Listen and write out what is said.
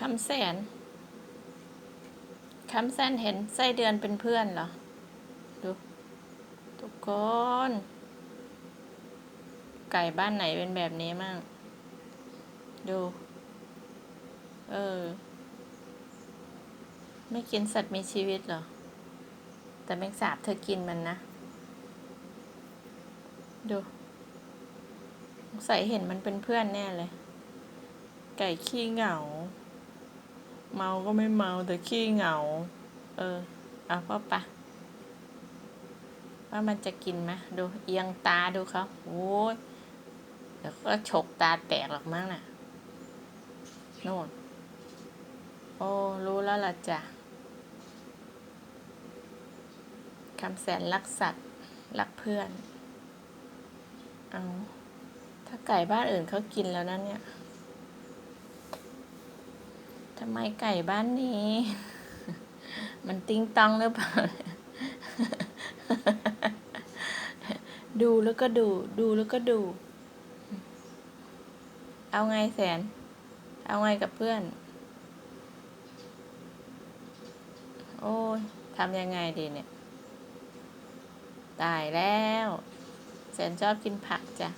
คำแสนคำแสนเห็นไส้เดือนเป็นเพื่อนเหรอ ดู ทุกคน ไก่บ้านไหนเป็นแบบนี้มั่งดู เออ ไม่กินสัตว์มีชีวิตเหรอ แต่แมงสาบเธอกินมันนะ ดูสงสัยเห็นมันเป็นเพื่อนแน่เลย ไก่ขี้เหงา เมาก็ไม่เมาแต่ขี้เหงา เออเอาพ่อปะว่ามันจะกินไหมดูเอียงตาดูเขาโอ้ยเดี๋ยวก็ฉกตาแตกหรอกมั้งน่ะโน่นโอ้รู้แล้วล่ะจ้ะคำแสนรักสัตว์รักเพื่อน เอา ถ้าไก่บ้านอื่นเขากินแล้วนะเนี่ย ทำไมไก่บ้านนี้ มันติ้งตองหรือเปล่า ดูแล้วก็ดู ดูแล้วก็ดู เอาไงแสน เอาไงกับเพื่อน โอ้ยทำยังไงดีเนี่ย ตายแล้ว แสนชอบกินผักจ้ะ